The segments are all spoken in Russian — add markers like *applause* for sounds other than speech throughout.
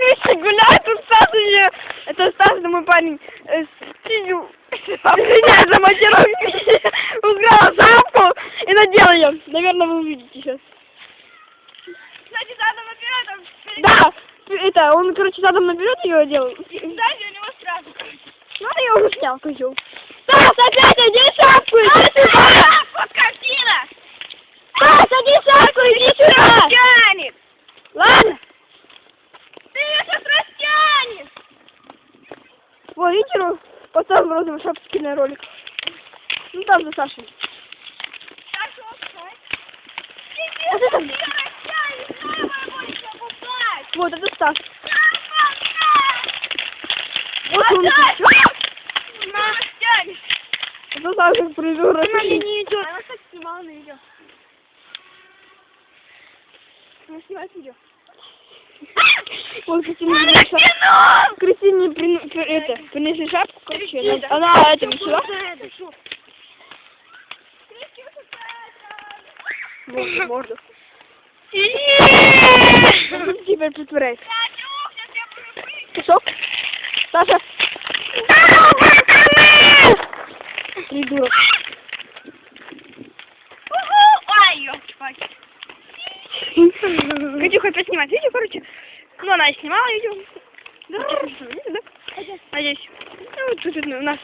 Вместе гуляют, тут Стас еще... Это Стас, мой парень. Э. Извиняюсь *laughs* за монтировку. *laughs* Украла шапку и надела ее. Наверное, вы увидите сейчас. Кстати, задом наперед, там Да, это, он, короче, задом наперед ее одел. сзади у него сразу. Ну, я уже снял, козел. Стас, опять одень шапку, иди сюда! Вот картина! Стас, одень шапку, иди сюда! Растянет! Ладно? Ты ее сейчас растянешь! Вот, видите, Ру? поставил в розовой шапке скинный ролик. Ну, там за Сашей. Вот это, Ты вот, это Стас. Вот он. На! Это Саша привел не идет. Она так снимала на видео. Она снимает видео. Вот, Кристина, принесла- Кристине прин- при- это, принесли шапку, короче, она, это. Морду, морду. Ну, Теперь притворяйся. Пешок? Саша? Придурок. *laughs* Катюха опять снимать видео, короче. Ну, она и снимала видео. Да? Надеюсь. Ну, вот тут у нас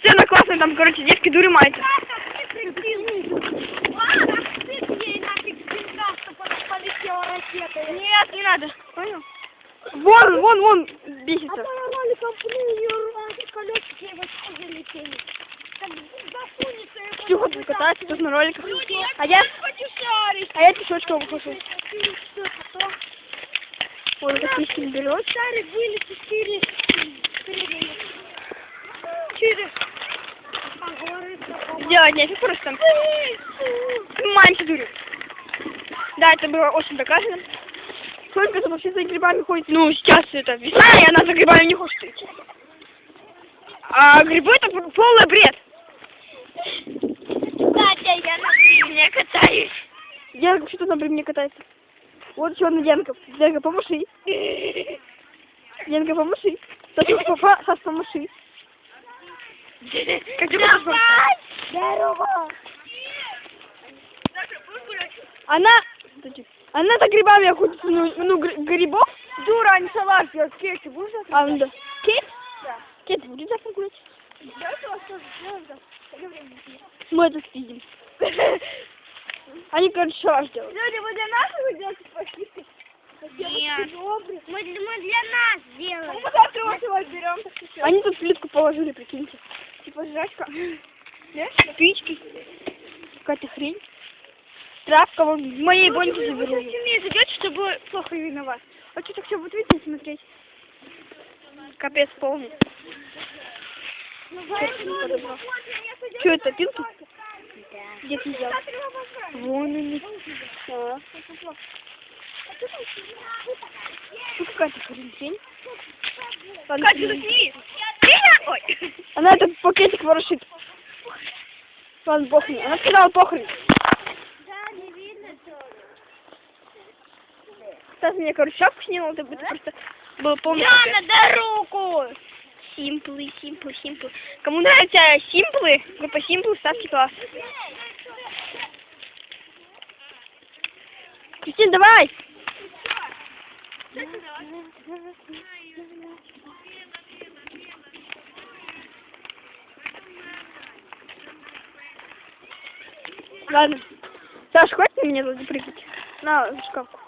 сцена классная, там, короче, девки дуры маются. Нет, не надо. Понял? Вон, вон, вон, бесится. Ксюха тут катается, тут на роликах. А я, а я пешочком выхожу. Вот это кисти берет. Шарик были четыре. Четыре. Делать нефиг просто. Снимаемся, дурю. Да, это было очень доказано. Сколько это вообще за грибами ходит? Ну, сейчас это весна, и она за грибами не хочет идти. А грибы это пол- полный бред. Катя, я на бревне катаюсь. Янка что-то на бревне катается. Вот еще одна Янка. Янка, помаши. Янка, помаши. Саша, папа, Саш, помаши. Как ты будешь помаши? Здорово. Она... Она за грибами охотится, ну, ну гри- грибов. Дура, не салат, я кейси будешь завтра? А, ну да. Кейт? Да. Кейт, будет завтра гулять? Вас тоже. Сколько времени? Мы это спидим. *laughs* Они, короче, делают. Люди, вы для нас вы делаете пошли? Нет. Добрый. Мы, для- мы для нас Ну, делаем. мы завтра вот его берем, так что Они тут плитку положили, прикиньте. Типа жрачка. Знаешь? Спички. Какая-то хрень. Травка вон в моей Ну, боньке вы- вы заберу. зачем мне идете, чтобы плохо видно вас? А что так все будет видно смотреть? Капец полный. Ну, Что это, пилки? Где ты взял? Вон они. А. Тут какая-то хрень. Катя, засними. Ой. Она этот пакетик ворошит. Ладно, похрен. Она сказала похрен. Да, не видно тоже. Стас мне, короче, шапку снял, это будет просто было полный Яна, дай руку! Симплы, симплы, симплы. Кому нравятся симплы, группа симплы, ставьте класс. Кристин, давай! Ладно. Саш, хватит меня туда прыгать? На шкафку.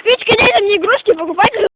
Спичка, детям не игрушки, покупайте